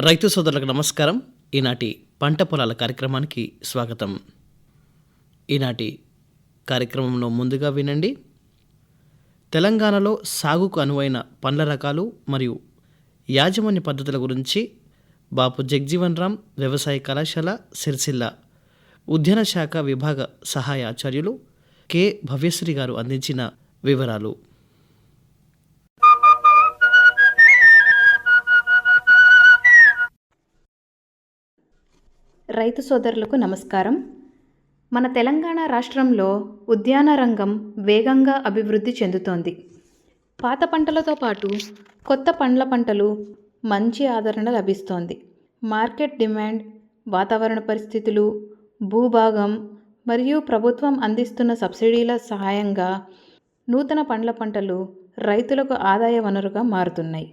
రైతు సోదరులకు నమస్కారం. ఈనాటి పంట పొలాల కార్యక్రమానికి స్వాగతం. ఈనాటి కార్యక్రమంలో ముందుగా వినండి. తెలంగాణలో సాగుకు అనువైన పండ్ల రకాలు మరియు యాజమాన్య పద్ధతుల గురించి బాపు జగ్జీవన్ రామ్ వ్యవసాయ కళాశాల సిరిసిల్ల ఉద్యాన శాఖ విభాగ సహాయ ఆచార్యులు కె. భవ్యశ్రీ గారు అందించిన వివరాలు. రైతు సోదరులకు నమస్కారం. మన తెలంగాణ రాష్ట్రంలో ఉద్యాన రంగం వేగంగా అభివృద్ధి చెందుతోంది. పాత పంటలతో పాటు కొత్త పండ్ల పంటలు మంచి ఆదరణ లభిస్తోంది. మార్కెట్ డిమాండ్ వాతావరణ పరిస్థితులు భూభాగం మరియు ప్రభుత్వం అందిస్తున్న సబ్సిడీల సహాయంగా నూతన పండ్ల పంటలు రైతులకు ఆదాయ వనరుగా మారుతున్నాయి.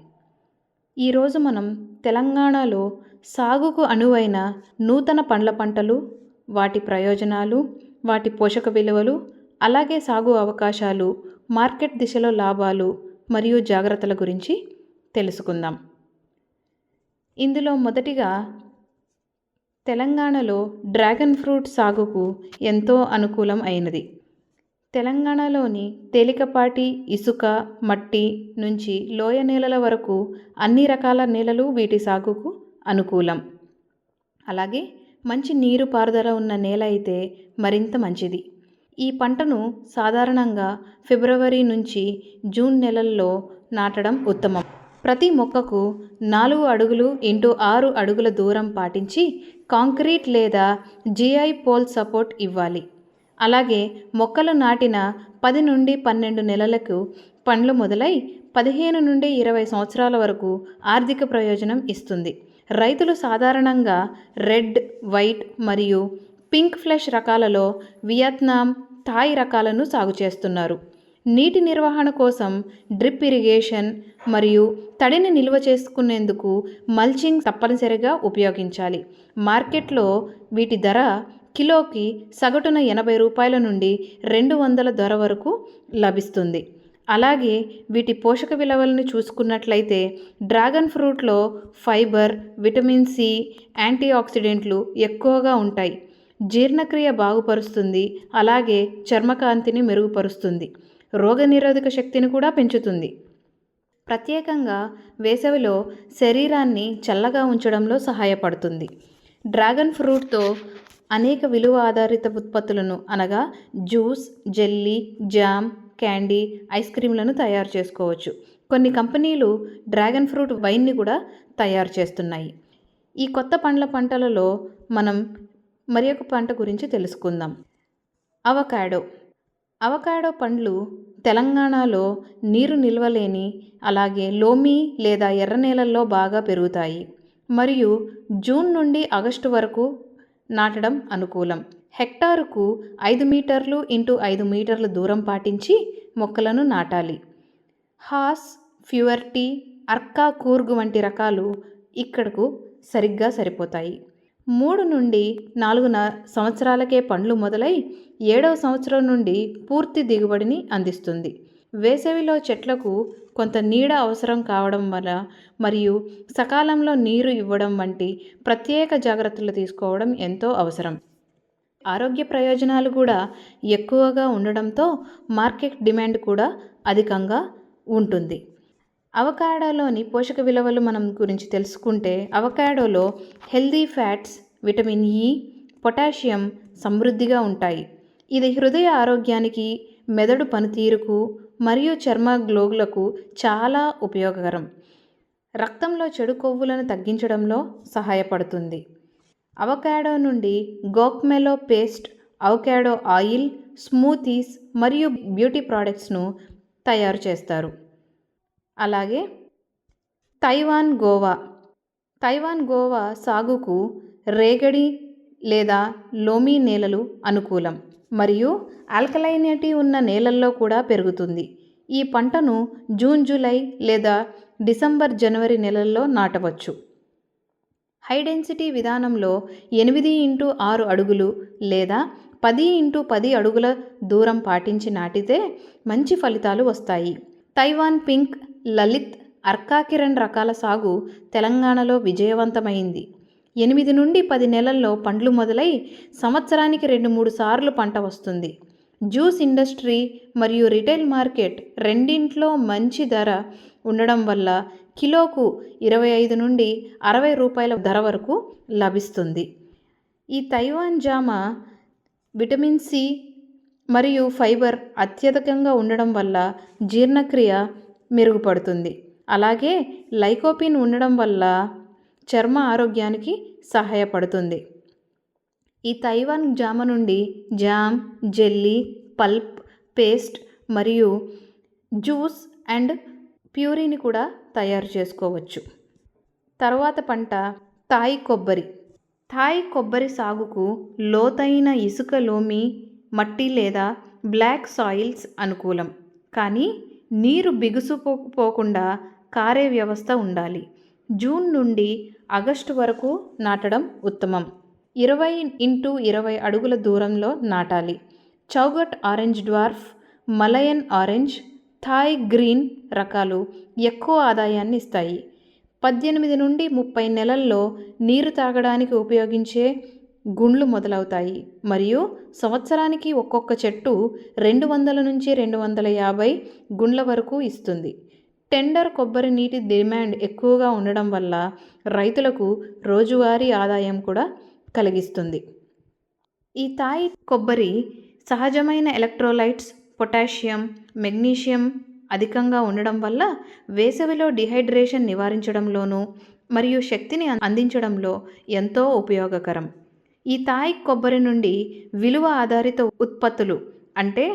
ఈరోజు మనం తెలంగాణలో సాగుకు అనువైన నూతన పండ్ల పంటలు వాటి ప్రయోజనాలు వాటి పోషక విలువలు అలాగే సాగు అవకాశాలు మార్కెట్ దిశలో లాభాలు మరియు జాగ్రత్తల గురించి తెలుసుకుందాం. ఇందులో మొదటిగా తెలంగాణలో డ్రాగన్ ఫ్రూట్ సాగుకు ఎంతో అనుకూలం అయినది. తెలంగాణలోని తేలికపాటి ఇసుక మట్టి నుంచి లోయ నేలల వరకు అన్ని రకాల నేలలు వీటి సాగుకు అనుకూలం. అలాగే మంచి నీరు పారుదల ఉన్న నేల అయితే మరింత మంచిది. ఈ పంటను సాధారణంగా ఫిబ్రవరి నుంచి జూన్ నెలల్లో నాటడం ఉత్తమం. ప్రతి మొక్కకు నాలుగు అడుగులు ఇంటూ ఆరు అడుగుల దూరం పాటించి కాంక్రీట్ లేదా జిఐ పోల్ సపోర్ట్ ఇవ్వాలి. అలాగే మొక్కలు నాటిన పది నుండి పన్నెండు నెలలకు పండ్లు మొదలై పదిహేను నుండి ఇరవై సంవత్సరాల వరకు ఆర్థిక ప్రయోజనం ఇస్తుంది. రైతులు సాధారణంగా రెడ్ వైట్ మరియు పింక్ ఫ్లెష్ రకాలలో వియత్నాం థాయ్ రకాలను సాగు చేస్తున్నారు. నీటి నిర్వహణ కోసం డ్రిప్ ఇరిగేషన్ మరియు తడిని నిల్వ చేసుకునేందుకు మల్చింగ్ తప్పనిసరిగా ఉపయోగించాలి. మార్కెట్లో వీటి ధర కిలోకి సగటున ఎనభై రూపాయల నుండి రెండు వందల ధర వరకు లభిస్తుంది. అలాగే వీటి పోషక విలువలను చూసుకున్నట్లయితే డ్రాగన్ ఫ్రూట్లో ఫైబర్ విటమిన్ సి యాంటీ ఆక్సిడెంట్లు ఎక్కువగా ఉంటాయి. జీర్ణక్రియ బాగుపరుస్తుంది అలాగే చర్మకాంతిని మెరుగుపరుస్తుంది రోగనిరోధక శక్తిని కూడా పెంచుతుంది. ప్రత్యేకంగా వేసవిలో శరీరాన్ని చల్లగా ఉంచడంలో సహాయపడుతుంది. డ్రాగన్ ఫ్రూట్తో అనేక విలువ ఆధారిత ఉత్పత్తులను అనగా juice jelly jam candy ice క్రీంలను తయారు చేసుకోవచ్చు. కొన్ని కంపెనీలు డ్రాగన్ ఫ్రూట్ వైన్ని కూడా తయారు చేస్తున్నాయి. ఈ కొత్త పండ్ల పంటలలో మనం మరి ఒక పంట గురించి తెలుసుకుందాం. అవకాడో. అవకాడో పండ్లు తెలంగాణలో నీరు నిల్వలేని అలాగే లోమి లేదా ఎర్ర నేలల్లో బాగా పెరుగుతాయి. మరియు జూన్ నుండి ఆగస్టు వరకు నాటడం అనుకూలం. హెక్టారుకు ఐదు మీటర్లు ఇంటూ ఐదు మీటర్ల దూరం పాటించి మొక్కలను నాటాలి. హాస్ ఫ్యూవర్టీ అర్కా కూర్గ్ వంటి రకాలు ఇక్కడకు సరిగ్గా సరిపోతాయి. మూడు నుండి నాలుగు సంవత్సరాలకే పండ్లు మొదలై ఏడవ సంవత్సరం నుండి పూర్తి దిగుబడిని అందిస్తుంది. వేసవిలో చెట్లకు కొంత నీడ అవసరం కావడం వల్ల మరియు సకాలంలో నీరు ఇవ్వడం వంటి ప్రత్యేక జాగ్రత్తలు తీసుకోవడం ఎంతో అవసరం. ఆరోగ్య ప్రయోజనాలు కూడా ఎక్కువగా ఉండడంతో మార్కెట్ డిమాండ్ కూడా అధికంగా ఉంటుంది. అవకాడోలోని పోషక విలువలు మనం గురించి తెలుసుకుంటే అవకాడోలో healthy fats vitamin E potassium సమృద్ధిగా ఉంటాయి. ఇది హృదయ ఆరోగ్యానికి మెదడు పనితీరుకు మరియు చర్మ గ్లోగులకు చాలా ఉపయోగకరం. రక్తంలో చెడు కొవ్వులను తగ్గించడంలో సహాయపడుతుంది. అవకాడో నుండి గోక్మెలో పేస్ట్ అవకాడో ఆయిల్ స్మూతీస్ మరియు బ్యూటీ ప్రోడక్ట్స్ను తయారు చేస్తారు. అలాగే తైవాన్ గోవా. తైవాన్ గోవా సాగుకు రేగడి లేదా లోమీ నేలలు అనుకూలం. మరియు ఆల్కలైనిటీ ఉన్న నేలల్లో కూడా పెరుగుతుంది. ఈ పంటను జూన్ జూలై లేదా డిసెంబర్ జనవరి నెలల్లో నాటవచ్చు. హై డెన్సిటీ విధానంలో ఎనిమిది ఇంటూ ఆరు అడుగులు లేదా పది ఇంటూ పది అడుగుల దూరం పాటించి నాటితే మంచి ఫలితాలు వస్తాయి. తైవాన్ పింక్ లలిత్ అర్కాకిరణ్ రకాల సాగు తెలంగాణలో విజయవంతమైంది. ఎనిమిది నుండి పది నెలల్లో పండ్లు మొదలై సంవత్సరానికి రెండు మూడు సార్లు పంట వస్తుంది. జ్యూస్ ఇండస్ట్రీ మరియు రిటైల్ మార్కెట్ రెండింట్లో మంచి ధర ఉండడం వల్ల కిలోకు ఇరవై ఐదు నుండి అరవై రూపాయల ధర వరకు లభిస్తుంది. ఈ తైవాన్ జామ విటమిన్ సి మరియు ఫైబర్ అత్యధికంగా ఉండడం వల్ల జీర్ణక్రియ మెరుగుపడుతుంది. అలాగే లైకోపిన్ ఉండడం వల్ల చర్మ ఆరోగ్యానికి సహాయపడుతుంది. ఈ తైవాన్ జామ నుండి జామ్ జెల్లీ పల్ప్ పేస్ట్ మరియు జ్యూస్ అండ్ ప్యూరీని కూడా తయారు చేసుకోవచ్చు. తర్వాత పంట తాయి కొబ్బరి. థాయ్ కొబ్బరి సాగుకు లోతైన ఇసుక లోమి మట్టి లేదా బ్లాక్ సాయిల్స్ అనుకూలం. కానీ నీరు బిగుసుపోకుండా కారే వ్యవస్థ ఉండాలి. జూన్ నుండి ఆగస్టు వరకు నాటడం ఉత్తమం. ఇరవై ఇంటూ ఇరవై అడుగుల దూరంలో నాటాలి. Chowghat orange dwarf Malayan orange Thai green రకాలు ఎక్కువ ఆదాయాన్ని ఇస్తాయి. పద్దెనిమిది నుండి ముప్పై నెలల్లో నీరు తాగడానికి ఉపయోగించే గుండ్లు మొదలవుతాయి. మరియు సంవత్సరానికి ఒక్కొక్క చెట్టు రెండు వందల నుంచి రెండు వందల యాభై గుండ్ల వరకు ఇస్తుంది. టెండర్ కొబ్బరి నీటి డిమాండ్ ఎక్కువగా ఉండడం వల్ల రైతులకు రోజువారీ ఆదాయం కూడా కలిగిస్తుంది. ఈ తాయి కొబ్బరి సహజమైన ఎలక్ట్రోలైట్స్ పొటాషియం మెగ్నీషియం అధికంగా ఉండడం వల్ల వేసవిలో డిహైడ్రేషన్ నివారించడంలోనూ మరియు శక్తిని అందించడంలో ఎంతో ఉపయోగకరం. ఈ తాయి కొబ్బరి నుండి విలువ ఆధారిత ఉత్పత్తులు అంటే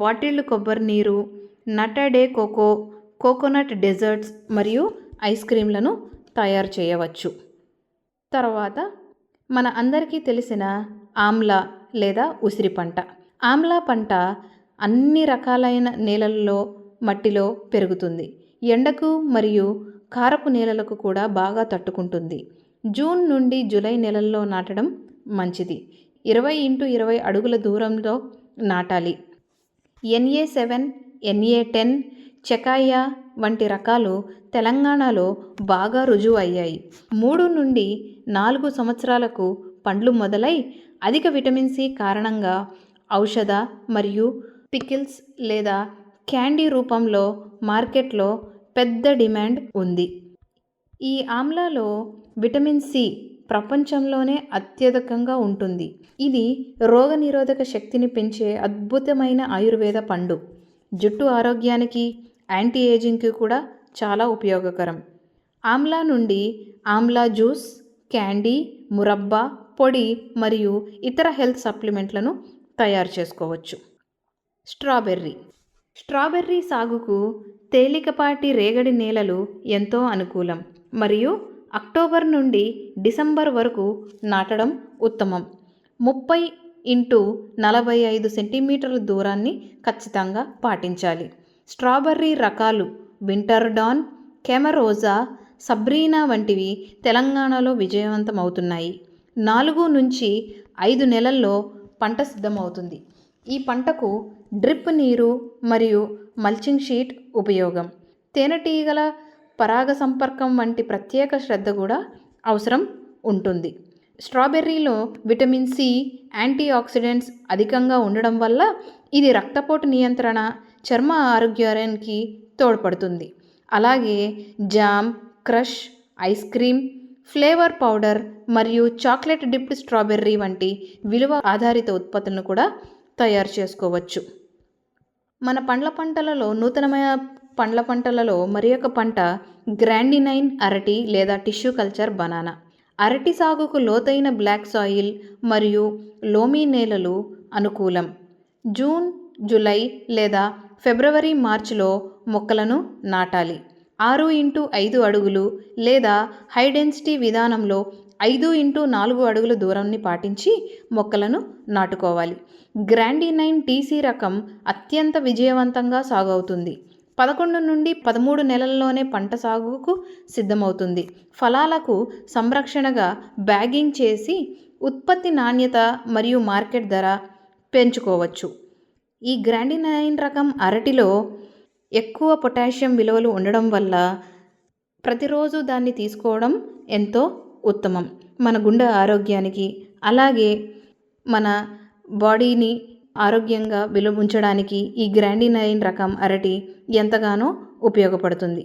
బాటిల్డ్ కొబ్బరి నీరు nata de coco coconut desserts మరియు ఐస్ క్రీంలను తయారు చేయవచ్చు. తర్వాత మన అందరికీ తెలిసిన ఆమ్లా లేదా ఉసిరి పంట. ఆమ్లా పంట అన్ని రకాలైన నేలల్లో మట్టిలో పెరుగుతుంది. ఎండకు మరియు కారపు నేలలకు కూడా బాగా తట్టుకుంటుంది. జూన్ నుండి జూలై నెలల్లో నాటడం మంచిది. ఇరవై ఇంటూ ఇరవై అడుగుల దూరంలో నాటాలి. ఎన్ఏ సెవెన్ ఎన్ఏ టెన్ చెకాయ వంటి రకాలు తెలంగాణలో బాగా రుజువు అయ్యాయి మూడు నుండి నాలుగు సంవత్సరాలకు పండ్లు మొదలై అధిక విటమిన్ సి కారణంగా ఔషధ మరియు పికిల్స్ లేదా క్యాండీ రూపంలో మార్కెట్లో పెద్ద డిమాండ్ ఉంది. ఈ ఆమ్లాలో విటమిన్ సి ప్రపంచంలోనే అత్యధికంగా ఉంటుంది. ఇది రోగనిరోధక శక్తిని పెంచే అద్భుతమైన ఆయుర్వేద పండు. జుట్టు ఆరోగ్యానికి యాంటీ ఏజింగ్కి కూడా చాలా ఉపయోగకరం. ఆమ్లా నుండి ఆమ్లా జ్యూస్ క్యాండీ మురబ్బా పొడి మరియు ఇతర హెల్త్ సప్లిమెంట్లను తయారు చేసుకోవచ్చు. స్ట్రాబెర్రీ. స్ట్రాబెర్రీ సాగుకు తేలికపాటి రేగడి నేలలు ఎంతో అనుకూలం మరియు అక్టోబర్ నుండి డిసెంబర్ వరకు నాటడం ఉత్తమం. ముప్పై ఇంటూ నలభై ఐదు సెంటీమీటర్ల దూరాన్ని ఖచ్చితంగా పాటించాలి. స్ట్రాబెర్రీ రకాలు వింటర్ డాన్ కెమరోజా సబ్రీనా వంటివి తెలంగాణలో విజయవంతమవుతున్నాయి. నాలుగు నుంచి ఐదు నెలల్లో పంట సిద్ధమవుతుంది. ఈ పంటకు డ్రిప్ నీరు మరియు మల్చింగ్ షీట్ ఉపయోగం. తేనెటీగల పరాగ సంపర్కం వంటి ప్రత్యేక శ్రద్ధ కూడా అవసరం ఉంటుంది. స్ట్రాబెర్రీలో విటమిన్ సి యాంటీ ఆక్సిడెంట్స్ అధికంగా ఉండడం వల్ల ఇది రక్తపోటు నియంత్రణ చర్మ ఆరోగ్యానికి తోడ్పడుతుంది. అలాగే jam crush ice cream flavour powder మరియు చాక్లెట్ డిప్డ్ స్ట్రాబెర్రీ వంటి విలువ ఆధారిత ఉత్పత్తులను కూడా తయారు చేసుకోవచ్చు. మన పండ్ల పంటలలో నూతనమైన పండ్ల పంటలలో మరి ఒక పంట గ్రాండినైన్ అరటి లేదా టిష్యూ కల్చర్ బనానా. అరటి సాగుకు లోతైన బ్లాక్ సాయిల్ మరియు లోమీ నేలలు అనుకూలం. జూన్ జూలై లేదా ఫిబ్రవరి మార్చిలో మొక్కలను నాటాలి. ఆరు ఇంటూ ఐదు అడుగులు లేదా హై డెన్సిటీ విధానంలో ఐదు ఇంటూ నాలుగు అడుగుల దూరాన్ని పాటించి మొక్కలను నాటుకోవాలి. గ్రాండినైన్ టీసీ రకం అత్యంత విజయవంతంగా సాగవుతుంది. పదకొండు నుండి పదమూడు నెలల్లోనే పంట సాగుకు సిద్ధమవుతుంది. ఫలాలకు సంరక్షణగా బ్యాగింగ్ చేసి ఉత్పత్తి నాణ్యత మరియు మార్కెట్ ధర పెంచుకోవచ్చు. ఈ గ్రాండినైన్ రకం అరటిలో ఎక్కువ పొటాషియం విలువలు ఉండడం వల్ల ప్రతిరోజు దాన్ని తీసుకోవడం ఎంతో ఉత్తమం. మన గుండె ఆరోగ్యానికి అలాగే మన బాడీని ఆరోగ్యంగా విలు ఉంచడానికి ఈ గ్రాండినైన్ రకం అరటి ఎంతగానో ఉపయోగపడుతుంది.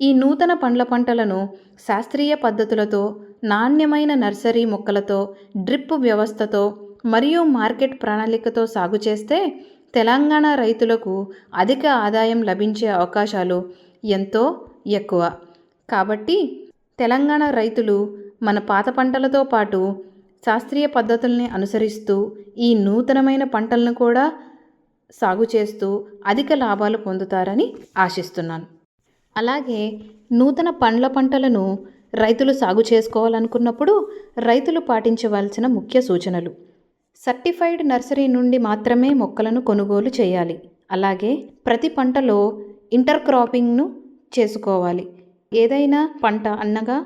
ఈ నూతన పండ్ల పంటలను శాస్త్రీయ పద్ధతులతో నాణ్యమైన నర్సరీ మొక్కలతో డ్రిప్ వ్యవస్థతో మరియు మార్కెట్ ప్రణాళికతో సాగు చేస్తే తెలంగాణ రైతులకు అధిక ఆదాయం లభించే అవకాశాలు ఎంతో ఎక్కువ. కాబట్టి తెలంగాణ రైతులు మన పాత పంటలతో పాటు శాస్త్రీయ పద్ధతుల్ని అనుసరిస్తూ ఈ నూతనమైన పంటలను కూడా సాగు చేస్తూ అధిక లాభాలు పొందుతారని ఆశిస్తున్నాను. అలాగే నూతన పండ్ల పంటలను రైతులు సాగు చేసుకోవాలనుకున్నప్పుడు రైతులు పాటించవలసిన ముఖ్య సూచనలు. సర్టిఫైడ్ నర్సరీ నుండి మాత్రమే మొక్కలను కొనుగోలు చేయాలి. అలాగే ప్రతి పంటలో ఇంటర్ క్రాపింగ్ను చేసుకోవాలి. ఏదైనా పంట అన్నగా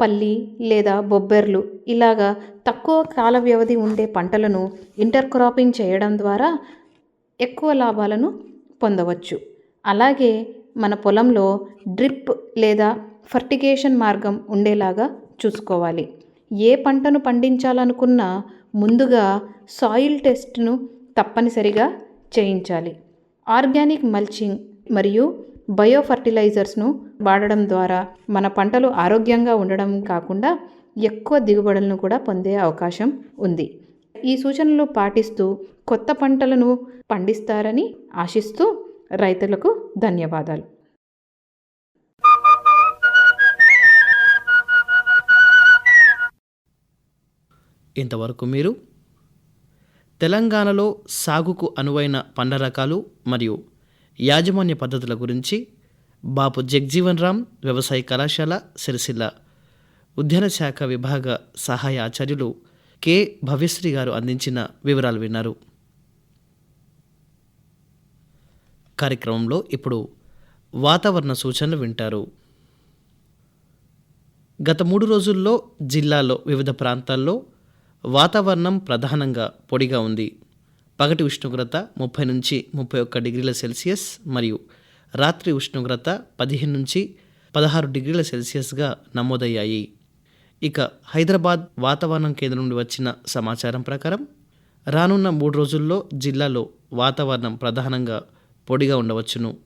పల్లి లేదా బొబ్బెర్లు ఇలాగా తక్కువ కాల వ్యవధి ఉండే పంటలను ఇంటర్ క్రాపింగ్ చేయడం ద్వారా ఎక్కువ లాభాలను పొందవచ్చు. అలాగే మన పొలంలో డ్రిప్ లేదా ఫర్టిగేషన్ మార్గం ఉండేలాగా చూసుకోవాలి. ఏ పంటను పండించాలనుకున్నా ముందుగా సాయిల్ టెస్ట్ను తప్పనిసరిగా చేయించాలి. ఆర్గానిక్ మల్చింగ్ మరియు బయో ఫర్టిలైజర్స్ను వాడడం ద్వారా మన పంటలు ఆరోగ్యంగా ఉండడం కాకుండా ఎక్కువ దిగుబడులను కూడా పొందే అవకాశం ఉంది. ఈ సూచనలు పాటిస్తూ కొత్త పంటలను పండిస్తారని ఆశిస్తూ రైతులకు ధన్యవాదాలు. ఇంతవరకు మీరు తెలంగాణలో సాగుకు అనువైన పండ్ల రకాలు మరియు యాజమాన్య పద్ధతుల గురించి బాపు జగ్జీవన్ రామ్ వ్యవసాయ కళాశాల సిరిసిల్ల ఉద్యాన శాఖ విభాగ సహాయ ఆచార్యులు కె భవ్యశ్రీ గారు అందించిన వివరాలు విన్నారు. కార్యక్రమంలో ఇప్పుడు వాతావరణ సూచనలు వింటారు. గత మూడు రోజుల్లో జిల్లాలో వివిధ ప్రాంతాల్లో వాతావరణం ప్రధానంగా పొడిగా ఉంది. పగటి ఉష్ణోగ్రత ముప్పై నుంచి ముప్పై ఒక్క డిగ్రీల సెల్సియస్ మరియు రాత్రి ఉష్ణోగ్రత పదిహేను నుంచి పదహారు డిగ్రీల సెల్సియస్గా నమోదయ్యాయి. ఇక హైదరాబాద్ వాతావరణం కేంద్రం నుండి వచ్చిన సమాచారం ప్రకారం రానున్న మూడు రోజుల్లో జిల్లాలో వాతావరణం ప్రధానంగా పొడిగా ఉండవచ్చును.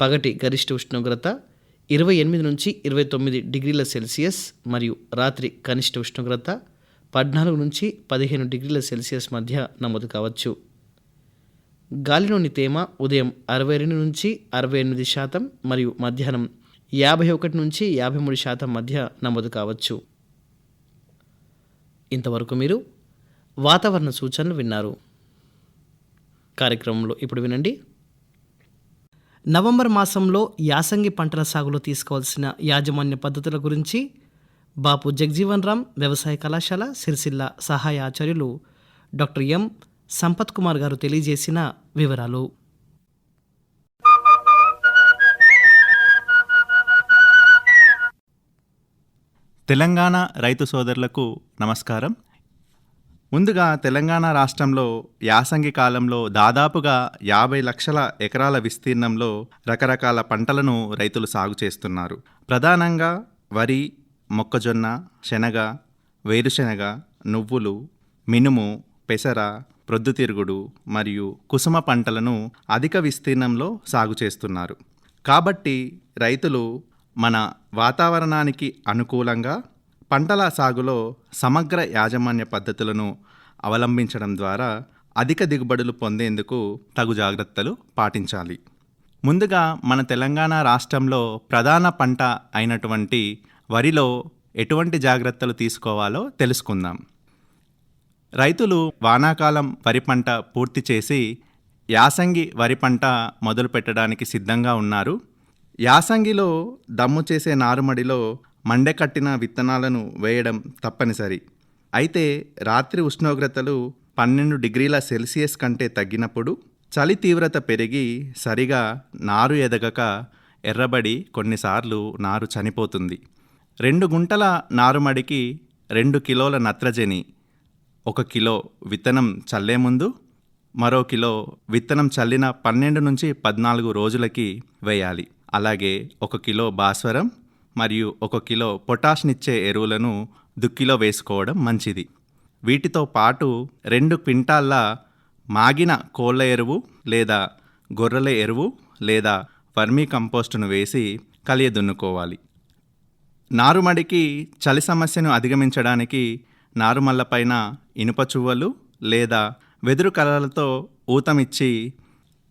పగటి గరిష్ట ఉష్ణోగ్రత ఇరవై ఎనిమిది నుంచి ఇరవై తొమ్మిది డిగ్రీల సెల్సియస్ మరియు రాత్రి కనిష్ట ఉష్ణోగ్రత పద్నాలుగు నుంచి పదిహేను డిగ్రీల సెల్సియస్ మధ్య నమోదు కావచ్చు. గాలిలోని తేమ ఉదయం అరవై రెండు నుంచి అరవై ఎనిమిది శాతం మరియు మధ్యాహ్నం యాభై ఒకటి నుంచి యాభై మూడు శాతం మధ్య నమోదు కావచ్చు. ఇంతవరకు మీరు వాతావరణ సూచనలు విన్నారు. కార్యక్రమంలో ఇప్పుడు వినండి. నవంబర్ మాసంలో యాసంగి పంటల సాగులో తీసుకోవాల్సిన యాజమాన్య పద్ధతుల గురించి బాపు జగ్జీవన్ రామ్ వ్యవసాయ కళాశాల సిరిసిల్ల సహాయ ఆచార్యులు డాక్టర్ ఎం సంపత్ కుమార్ గారు తెలియజేసిన వివరాలు. తెలంగాణ రైతు సోదరులకు నమస్కారం. ముందుగా తెలంగాణ రాష్ట్రంలో యాసంగి కాలంలో దాదాపుగా యాభై లక్షల ఎకరాల విస్తీర్ణంలో రకరకాల పంటలను రైతులు సాగు చేస్తున్నారు. ప్రధానంగా వరి మొక్కజొన్న శనగ వేరుశెనగ నువ్వులు మినుము పెసర ప్రొద్దుతిరుగుడు మరియు కుసుమ పంటలను అధిక విస్తీర్ణంలో సాగు చేస్తున్నారు. కాబట్టి రైతులు మన వాతావరణానికి అనుకూలంగా పంటల సాగులో సమగ్ర యాజమాన్య పద్ధతులను అవలంబించడం ద్వారా అధిక దిగుబడులు పొందేందుకు తగు జాగ్రత్తలు పాటించాలి. ముందుగా మన తెలంగాణ రాష్ట్రంలో ప్రధాన పంట అయినటువంటి వరిలో ఎటువంటి జాగ్రత్తలు తీసుకోవాలో తెలుసుకుందాం. రైతులు వానాకాలం వరి పంట పూర్తి చేసి యాసంగి వరి పంట మొదలు పెట్టడానికి సిద్ధంగా ఉన్నారు. యాసంగిలో దమ్ము చేసే నారుమడిలో మండెకట్టిన విత్తనాలను వేయడం తప్పనిసరి. అయితే రాత్రి ఉష్ణోగ్రతలు పన్నెండు డిగ్రీల సెల్సియస్ కంటే తగ్గినప్పుడు చలి తీవ్రత పెరిగి సరిగా నారు ఎదగక ఎర్రబడి కొన్నిసార్లు నారు చనిపోతుంది. రెండు గుంటల నారుమడికి రెండు కిలోల నత్రజని ఒక కిలో విత్తనం చల్లే ముందు మరో కిలో విత్తనం చల్లిన పన్నెండు నుంచి పద్నాలుగు రోజులకి వేయాలి. అలాగే ఒక కిలో భాస్వరం మరియు ఒక కిలో పొటాష్నిచ్చే ఎరువులను దుక్కిలో వేసుకోవడం మంచిది. వీటితో పాటు రెండు క్వింటాళ్ళ మాగిన కోళ్ళ ఎరువు లేదా గొర్రెల ఎరువు లేదా వర్మీ కంపోస్టును వేసి కలియదున్నుకోవాలి. నారుమడికి చలి సమస్యను అధిగమించడానికి నారుమల్లపైన ఇనుప చువ్వలు లేదా వెదురు కలలతో ఊతమిచ్చి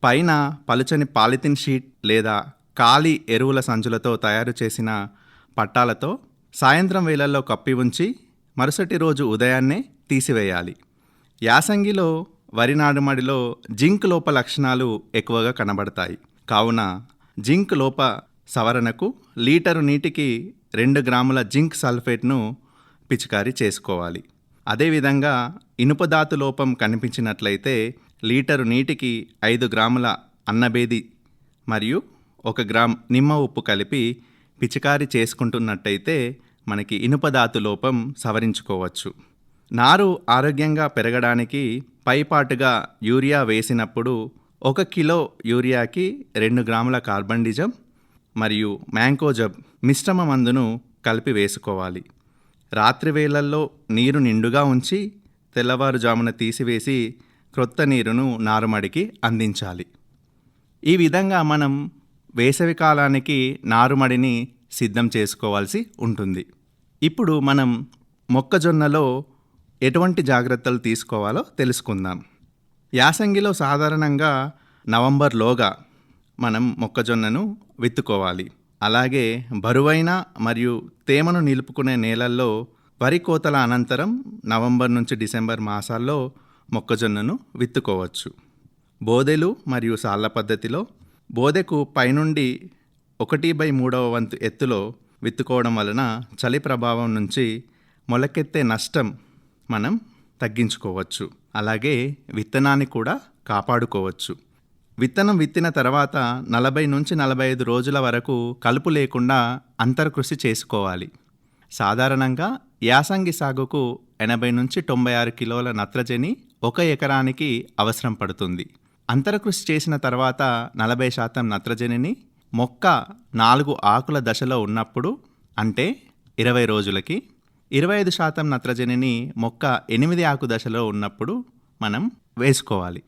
పైన పలుచని పాలిథిన్ షీట్ లేదా ఖాళీ ఎరువుల సంచులతో తయారు చేసిన పట్టాలతో సాయంత్రం వేళల్లో కప్పి ఉంచి మరుసటి రోజు ఉదయాన్నే తీసివేయాలి. యాసంగిలో వరి నాడుమడిలో జింక్ లోప లక్షణాలు ఎక్కువగా కనబడతాయి. కావున జింక్ లోప సవరణకు లీటరు నీటికి రెండు గ్రాముల జింక్ సల్ఫేట్ను పిచికారీ చేసుకోవాలి. అదేవిధంగా ఇనుపధాతు లోపం కనిపించినట్లయితే లీటరు నీటికి ఐదు గ్రాముల అన్నబేది మరియు ఒక గ్రామ్ నిమ్మ ఉప్పు కలిపి పిచికారీ చేసుకుంటున్నట్టయితే మనకి ఇనుపధాతు లోపం సవరించుకోవచ్చు. నారు ఆరోగ్యంగా పెరగడానికి పైపాటుగా యూరియా వేసినప్పుడు ఒక కిలో యూరియాకి రెండు గ్రాముల కార్బండిజం మరియు మ్యాంకోజబ్ మిశ్రమ మందును కలిపి వేసుకోవాలి. రాత్రి వేళల్లో నీరు నిండుగా ఉంచి తెల్లవారుజామున తీసివేసి క్రొత్త నీరును నారుమడికి అందించాలి. ఈ విధంగా మనం వేసవి కాలానికి నారుమడిని సిద్ధం చేసుకోవాల్సి ఉంటుంది. ఇప్పుడు మనం మొక్కజొన్నలో ఎటువంటి జాగ్రత్తలు తీసుకోవాలో తెలుసుకుందాం. యాసంగిలో సాధారణంగా నవంబర్లోగా మనం మొక్కజొన్నను విత్తుకోవాలి. అలాగే బరువైన మరియు తేమను నిలుపుకునే నేలల్లో వరి కోతల అనంతరం నవంబర్ నుంచి డిసెంబర్ మాసాల్లో మొక్కజొన్నను విత్తుకోవచ్చు. బోదెలు మరియు సాళ్ళ పద్ధతిలో బోదెకు పైనుండి ఒకటి బై మూడవ వంతు ఎత్తులో విత్తుకోవడం వలన చలి ప్రభావం నుంచి మొలకెత్తే నష్టం మనం తగ్గించుకోవచ్చు. అలాగే విత్తనాన్ని కూడా కాపాడుకోవచ్చు. విత్తనం విత్తిన తర్వాత నలభై నుంచి నలభై ఐదు రోజుల వరకు కలుపు లేకుండా అంతర్కృషి చేసుకోవాలి. సాధారణంగా యాసంగి సాగుకు ఎనభై నుంచి తొంభై ఆరు కిలోల నత్రజని ఒక ఎకరానికి అవసరం పడుతుంది. అంతరకృషి చేసిన తర్వాత నలభై శాతం నత్రజనిని మొక్క నాలుగు ఆకుల దశలో ఉన్నప్పుడు అంటే ఇరవై రోజులకి ఇరవై ఐదు శాతం నత్రజనిని మొక్క ఎనిమిది ఆకు దశలో ఉన్నప్పుడు మనం వేసుకోవాలి.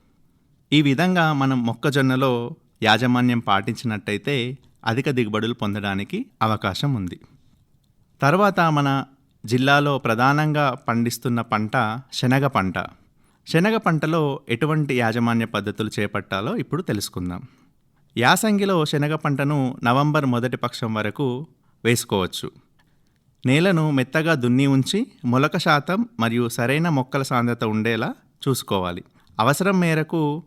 ఈ విధంగా మనం మొక్కజొన్నలో యాజమాన్యం పాటించినట్టయితే అధిక దిగుబడులు పొందడానికి అవకాశం ఉంది. తర్వాత మన జిల్లాలో ప్రధానంగా పండిస్తున్న పంట శనగ పంట. శనగ పంటలో ఎటువంటి యాజమాన్య పద్ధతులు చేపట్టాలో ఇప్పుడు తెలుసుకుందాం. యాసంగిలో శనగ పంటను నవంబర్ మొదటి పక్షం వరకు వేసుకోవచ్చు. నేలను మెత్తగా దున్ని ఉంచి మొలక శాతం మరియు సరైన మొక్కల సాంద్రత ఉండేలా చూసుకోవాలి. అవసరం మేరకు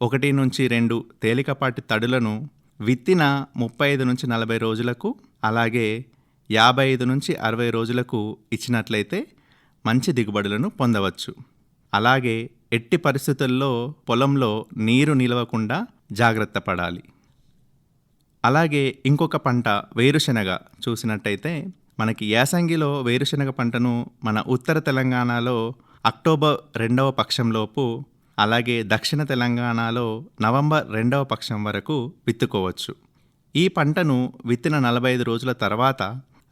ఒకటి నుంచి రెండు తేలికపాటి తడులను విత్తిన ముప్పై ఐదు నుంచి నలభై రోజులకు అలాగే యాభై ఐదు నుంచి అరవై రోజులకు ఇచ్చినట్లయితే మంచి దిగుబడులను పొందవచ్చు. అలాగే ఎట్టి పరిస్థితుల్లో పొలంలో నీరు నిలవకుండా జాగ్రత్త పడాలి. అలాగే ఇంకొక పంట వేరుశనగ చూసినట్టయితే మనకి యాసంగిలో వేరుశనగ పంటను మన ఉత్తర తెలంగాణలో అక్టోబర్ రెండవ పక్షంలోపు అలాగే దక్షిణ తెలంగాణలో నవంబర్ రెండవ పక్షం వరకు విత్తుకోవచ్చు. ఈ పంటను విత్తిన నలభై ఐదు రోజుల తర్వాత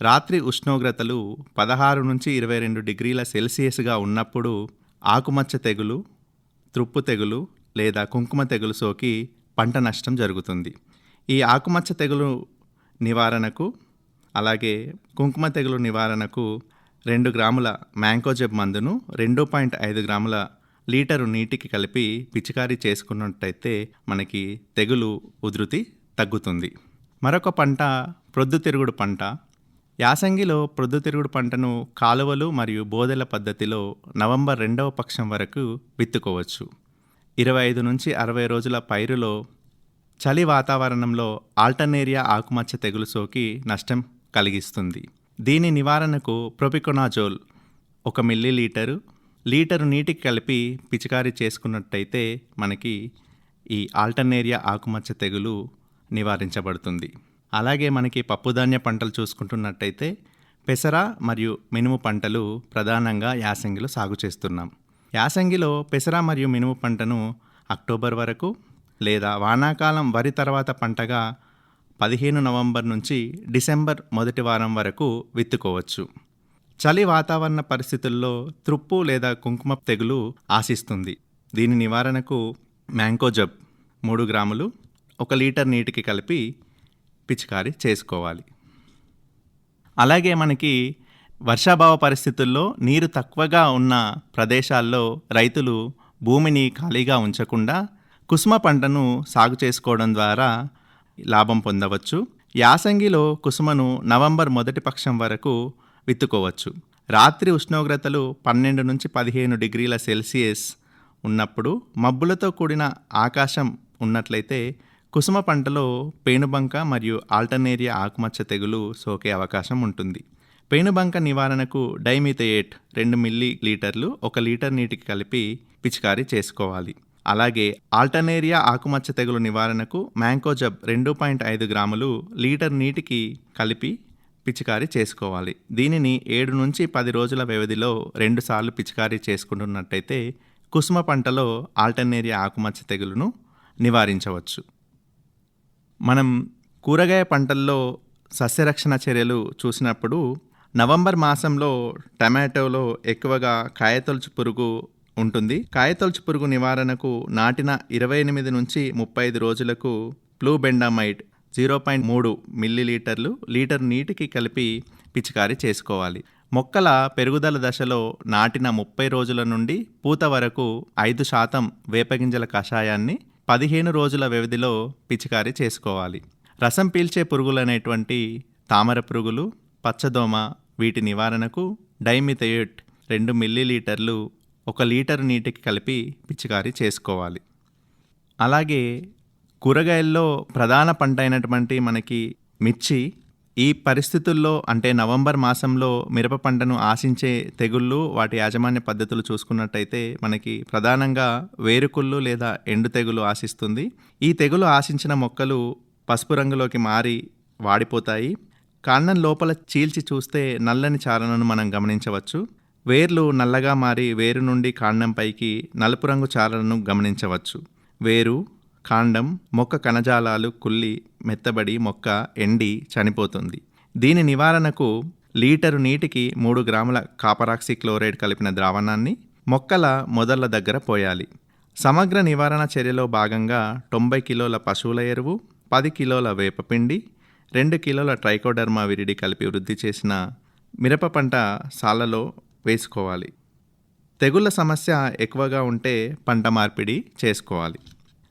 రాత్రి ఉష్ణోగ్రతలు పదహారు నుంచి ఇరవై రెండు డిగ్రీల సెల్సియస్గా ఉన్నప్పుడు ఆకుమచ్చ తెగులు త్రుప్పు తెగులు లేదా కుంకుమ తెగులు సోకి పంట నష్టం జరుగుతుంది. ఈ ఆకుమచ్చ తెగులు నివారణకు అలాగే కుంకుమ తెగులు నివారణకు రెండు గ్రాముల మ్యాంకోజెబ్ మందును రెండు పాయింట్ ఐదు గ్రాముల లీటరు నీటికి కలిపి పిచికారీ చేసుకున్నట్టయితే మనకి తెగులు ఉధృతి తగ్గుతుంది. మరొక పంట ప్రొద్దుతిరుగుడు పంట. యాసంగిలో ప్రొద్దుతిరుగుడు పంటను కాలువలు మరియు బోదెల పద్ధతిలో నవంబర్ రెండవ పక్షం వరకు విత్తుకోవచ్చు. ఇరవై ఐదు నుంచి అరవై రోజుల పైరులో చలి వాతావరణంలో ఆల్టర్నేరియా ఆకుమచ్చ తెగులు సోకి నష్టం కలిగిస్తుంది. దీని నివారణకు ప్రొపికొనాజోల్ ఒక మిల్లీ లీటరు నీటికి కలిపి పిచికారీ చేసుకున్నట్టయితే మనకి ఈ ఆల్టర్నేరియా ఆకుమచ్చ తెగులు నివారించబడుతుంది. అలాగే మనకి పప్పుధాన్య పంటలు చూసుకుంటున్నట్టయితే పెసర మరియు మినుము పంటలు ప్రధానంగా యాసంగిలో సాగు చేస్తున్నాం. యాసంగిలో పెసర మరియు మినుము పంటను అక్టోబర్ వరకు లేదా వానాకాలం వరి తర్వాత పంటగా పదిహేను నవంబర్ నుంచి డిసెంబర్ మొదటి వారం వరకు విత్తుకోవచ్చు. చలి వాతావరణ పరిస్థితుల్లో త్రుప్పు లేదా కుంకుమ తెగులు ఆశిస్తుంది. దీని నివారణకు మ్యాంకోజబ్ మూడు గ్రాములు ఒక లీటర్ నీటికి కలిపి పిచికారీ చేసుకోవాలి. అలాగే మనకి వర్షాభావ పరిస్థితుల్లో నీరు తక్కువగా ఉన్న ప్రదేశాల్లో రైతులు భూమిని ఖాళీగా ఉంచకుండా కుసుమ పంటను సాగు చేసుకోవడం ద్వారా లాభం పొందవచ్చు. యాసంగిలో కుసుమను నవంబర్ మొదటి పక్షం వరకు విత్తుకోవచ్చు. రాత్రి ఉష్ణోగ్రతలు పన్నెండు నుంచి పదిహేను డిగ్రీల సెల్సియస్ ఉన్నప్పుడు మబ్బులతో కూడిన ఆకాశం ఉన్నట్లయితే కుసుమ పంటలో పేనుబంక మరియు ఆల్టర్నేరియా ఆకుమచ్చ తెగులు సోకే అవకాశం ఉంటుంది. పేనుబంక నివారణకు డైమిథయేట్ రెండు మిల్లీ లీటర్లు ఒక లీటర్ నీటికి కలిపి పిచికారీ చేసుకోవాలి. అలాగే ఆల్టర్నేరియా ఆకుమచ్చ తెగులు నివారణకు మ్యాంకోజబ్ రెండు పాయింట్ ఐదు గ్రాములు లీటర్ నీటికి కలిపి పిచికారీ చేసుకోవాలి. దీనిని ఏడు నుంచి పది రోజుల వ్యవధిలో రెండుసార్లు పిచికారీ చేసుకుంటున్నట్టయితే కుసుమ పంటలో ఆల్టర్నేరియా ఆకుమచ్చ తెగులును నివారించవచ్చు. మనం కూరగాయ పంటల్లో సస్యరక్షణ చర్యలు చూసినప్పుడు నవంబర్ మాసంలో టమాటోలో ఎక్కువగా కాయతొలుచు పురుగు ఉంటుంది. కాయతొలుచు పురుగు నివారణకు నాటిన ఇరవై ఎనిమిది నుంచి ముప్పై ఐదు రోజులకు ప్లూబెండామైట్ జీరో పాయింట్ మూడు మిల్లీలీటర్లు లీటర్ నీటికి కలిపి పిచికారీ చేసుకోవాలి. మొక్కల పెరుగుదల దశలో నాటిన ముప్పై రోజుల నుండి పూత వరకు ఐదు శాతం వేపగింజల కషాయాన్ని పదిహేను రోజుల వ్యవధిలో పిచికారీ చేసుకోవాలి. రసం పీల్చే పురుగులనేటువంటి తామర పురుగులు పచ్చదోమ వీటి నివారణకు డైమిథయోట్ రెండు మిల్లీలీటర్లు ఒక లీటర్ నీటికి కలిపి పిచికారీ చేసుకోవాలి. అలాగే కూరగాయల్లో ప్రధాన పంట అయినటువంటి మనకి మిర్చి ఈ పరిస్థితుల్లో అంటే నవంబర్ మాసంలో మిరప పంటను ఆశించే తెగుళ్ళు వాటి యాజమాన్య పద్ధతులు చూసుకున్నట్టయితే మనకి ప్రధానంగా వేరుకుళ్ళు లేదా ఎండు తెగులు ఆశిస్తుంది. ఈ తెగులు ఆశించిన మొక్కలు పసుపు రంగులోకి మారి వాడిపోతాయి. కాండం లోపల చీల్చి చూస్తే నల్లని చారలను మనం గమనించవచ్చు. వేర్లు నల్లగా మారి వేరు నుండి కాండం పైకి నలుపు రంగు చారలను గమనించవచ్చు. వేరు కాండం మొక్క కణజాలాలు కుళ్ళి మెత్తబడి మొక్క ఎండి చనిపోతుంది. దీని నివారణకు లీటరు నీటికి మూడు గ్రాముల కాపరాక్సి క్లోరైడ్ కలిపిన ద్రావణాన్ని మొక్కల మొదళ్ళ దగ్గర పోయాలి. సమగ్ర నివారణ చర్యలో భాగంగా తొంభై కిలోల పశువుల ఎరువు పది కిలోల వేపపిండి రెండు కిలోల ట్రైకోడర్మా విరిడి కలిపి వృద్ధి చేసిన మిరప పంట సాలలో వేసుకోవాలి. తెగుళ్ళ సమస్య ఎక్కువగా ఉంటే పంట మార్పిడి చేసుకోవాలి.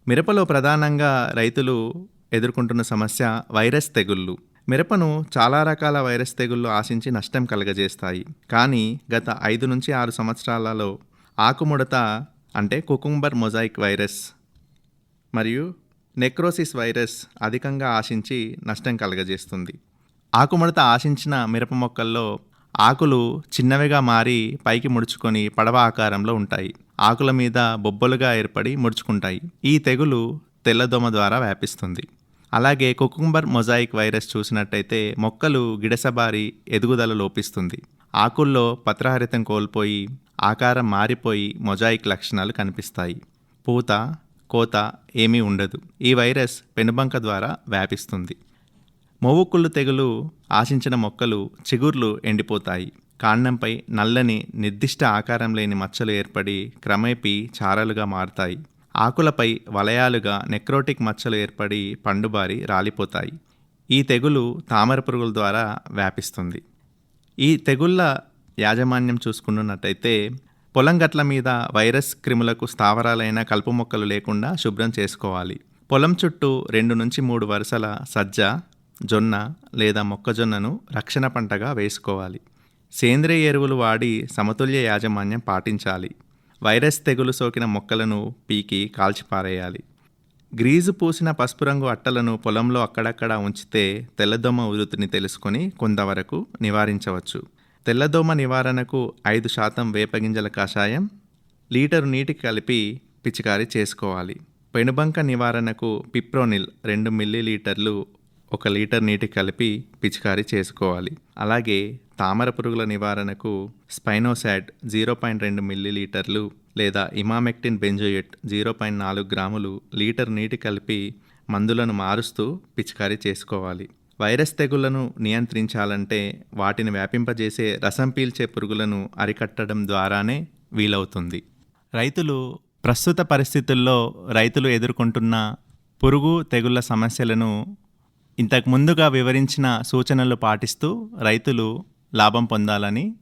మిరపలో ప్రధానంగా రైతులు ఎదుర్కొంటున్న సమస్య వైరస్ తెగుళ్ళు. మిరపను చాలా రకాల వైరస్ తెగుళ్ళు ఆశించి నష్టం కలగజేస్తాయి. కానీ గత ఐదు నుంచి ఆరు సంవత్సరాలలో ఆకుముడత అంటే కుకుంబర్ మొజాయిక్ వైరస్ మరియు నెక్రోసిస్ వైరస్ అధికంగా ఆశించి నష్టం కలగజేస్తుంది. ఆకుముడత ఆశించిన మిరప మొక్కల్లో ఆకులు చిన్నవిగా మారి పైకి ముడుచుకొని పడవ ఆకారంలో ఉంటాయి. ఆకుల మీద బొబ్బలుగా ఏర్పడి ముడుచుకుంటాయి. ఈ తెగులు తెల్లదోమ ద్వారా వ్యాపిస్తుంది. అలాగే కుకుంబర్ మొజాయిక్ వైరస్ చూసినట్టయితే మొక్కలు గిడసబారి ఎదుగుదల లోపిస్తుంది. ఆకుల్లో పత్రహరితం కోల్పోయి ఆకారం మారిపోయి మొజాయిక్ లక్షణాలు కనిపిస్తాయి. పూత కోత ఏమీ ఉండదు. ఈ వైరస్ పెనుబంక ద్వారా వ్యాపిస్తుంది. మొవ్వుకుళ్ళు తెగులు ఆశించిన మొక్కలు చిగుర్లు ఎండిపోతాయి. కాండంపై నల్లని నిర్దిష్ట ఆకారం లేని మచ్చలు ఏర్పడి క్రమేపీ చారలుగా మారుతాయి. ఆకులపై వలయాలుగా నెక్రోటిక్ మచ్చలు ఏర్పడి పండుబారి రాలిపోతాయి. ఈ తెగులు తామర పురుగుల ద్వారా వ్యాపిస్తుంది. ఈ తెగుళ్ళ యాజమాన్యం చూసుకున్నట్టయితే పొలం గట్ల మీద వైరస్ క్రిములకు స్థావరాలైన కలుపు మొక్కలు లేకుండా శుభ్రం చేసుకోవాలి. పొలం చుట్టూ రెండు నుంచి మూడు వరుసల సజ్జ జొన్న లేదా మొక్కజొన్నను రక్షణ పంటగా వేసుకోవాలి. సేంద్రియ ఎరువులు వాడి సమతుల్య యాజమాన్యం పాటించాలి. వైరస్ తెగులు సోకిన మొక్కలను పీకి కాల్చిపారేయాలి. గ్రీజు పూసిన పసుపు రంగు అట్టలను పొలంలో అక్కడక్కడ ఉంచితే తెల్లదోమ ఉధృతిని తెలుసుకొని కొంతవరకు నివారించవచ్చు. తెల్లదోమ నివారణకు ఐదు శాతం వేపగింజల కషాయం లీటరు నీటికి కలిపి పిచికారి చేసుకోవాలి. పెనుబంక నివారణకు పిప్రోనిల్ రెండు మిల్లీ లీటర్లు ఒక లీటర్ నీటికి కలిపి పిచికారి చేసుకోవాలి. అలాగే తామర పురుగుల నివారణకు స్పైనోసాట్ జీరో పాయింట్ రెండు మిల్లీ లీటర్లు లేదా ఇమామెక్టిన్ బెంజోయెట్ జీరో పాయింట్ నాలుగు గ్రాములు లీటర్ నీటి కలిపి మందులను మారుస్తూ పిచికారీ చేసుకోవాలి. వైరస్ తెగుళ్ళను నియంత్రించాలంటే వాటిని వ్యాపింపజేసే రసం పీల్చే పురుగులను అరికట్టడం ద్వారానే వీలవుతుంది. రైతులు ప్రస్తుత పరిస్థితుల్లో రైతులు ఎదుర్కొంటున్న పురుగు తెగుళ్ళ సమస్యలను ఇంతకు ముందుగా వివరించిన సూచనలు పాటిస్తూ రైతులు లాభం పొందాలని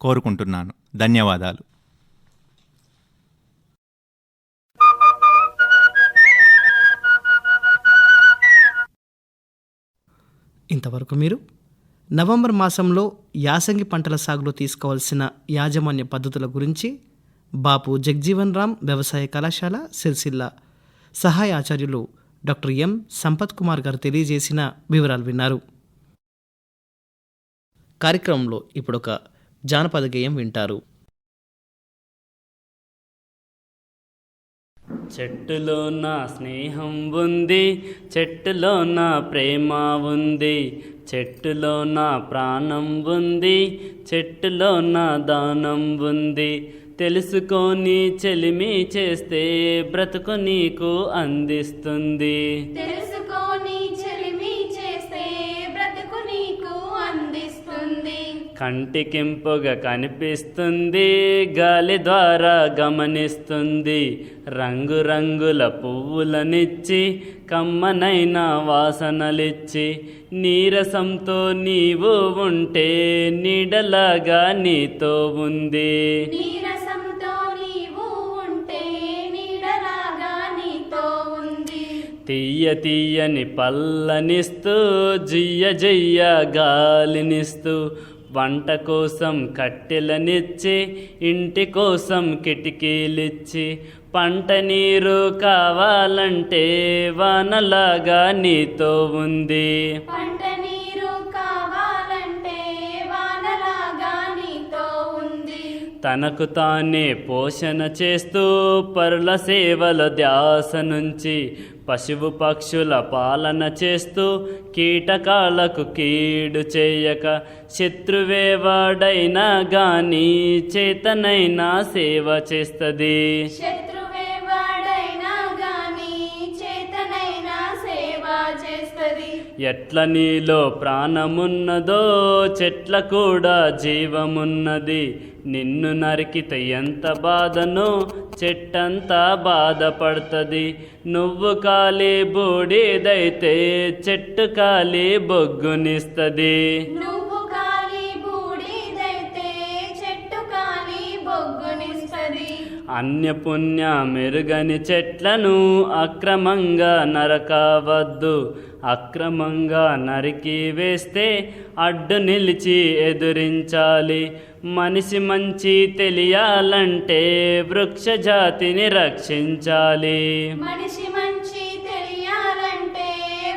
కోరుకుంటున్నాను. ధన్యవాదాలు. ఇంతవరకు మీరు నవంబర్ మాసంలో యాసంగి పంటల సాగులో తీసుకోవాల్సిన యాజమాన్య పద్ధతుల గురించి బాపు జగ్జీవన్ రామ్ వ్యవసాయ కళాశాల సిరిసిల్ల సహాయ ఆచార్యులు డాక్టర్ ఎం సంపత్ కుమార్ గారు తెలియజేసిన వివరాలు విన్నారు. కార్యక్రమంలో ఇప్పుడు ఒక జానపద గేయం వింటారు. చెట్టులో నా స్నేహం ఉంది చెట్టులో నా ప్రేమ ఉంది చెట్టులో నా ప్రాణం ఉంది చెట్టులో నా దానం ఉంది. తెలుసుకొని చెలిమి చేస్తే బ్రతుకు నీకు అందిస్తుంది. తెలుసుకొని కంటికింపుగా కనిపిస్తుంది గాలి ద్వారా గమనిస్తుంది. రంగురంగుల పువ్వులనిచ్చి కమ్మనైన వాసనలిచ్చి నీరసంతో నీవు ఉంటే నీడలాగా నీతో ఉంది. తీయ తీయని పల్లనిస్తూ జియ్య జియ్య గాలినిస్తూ వంట కోసం కట్టెలనిచ్చి ఇంటి కోసం కిటికీలిచ్చి పంట నీరు కావాలంటే వానలాగా నీతో ఉంది. పంట తనకు తానే పోషణ చేస్తూ పరుల సేవల ధ్యాస నుంచి పశువు పక్షుల పాలన చేస్తూ కీటకాలకు కీడు చేయక శత్రువే వాడైనా గాని చేతనైనా సేవ చేస్తుంది. శత్రువే వాడైనా గాని చేతనైనా సేవ చేస్తది. ఎట్ల నీలో ప్రాణమున్నదో చెట్ల కూడా జీవమున్నది. నిన్ను నరికితే ఎంత బాధనో చెట్టంతా బాధపడుతుంది. నువ్వు కాలి బూడిదైతే చెట్టు కాలి బొగ్గునిస్తుంది. అన్యపుణ్య మెరుగని చెట్లను అక్రమంగా నరకవద్దు. అక్రమంగా నరికి వేస్తే అడ్డు నిలిచి ఎదురించాలి. మనిషి మంచి తెలియాలంటే వృక్ష జాతిని రక్షించాలి. మనిషి మంచి తెలియాలంటే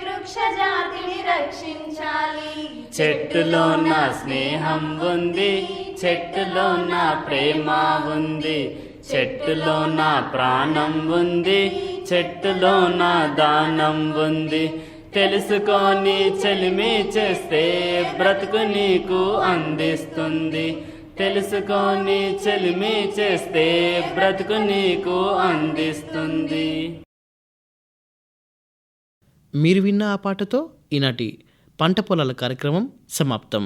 వృక్ష జాతిని రక్షించాలి. చెట్టులో నా స్నేహం ఉంది చెట్టులో నా ప్రేమ ఉంది. చెట్టులో నా ప్రాణం ఉంది చెట్టులో నా దానం ఉంది. తెలుసుకొని చెలిమి చేస్తే బ్రతుకు నీకు అందిస్తుంది. తెలుసుకొని చెలిమి చేస్తే బ్రతుకు నీకు అందిస్తుంది. మీరు విన్న ఆ పాటతో ఈనాటి పంట పొలాల కార్యక్రమం సమాప్తం.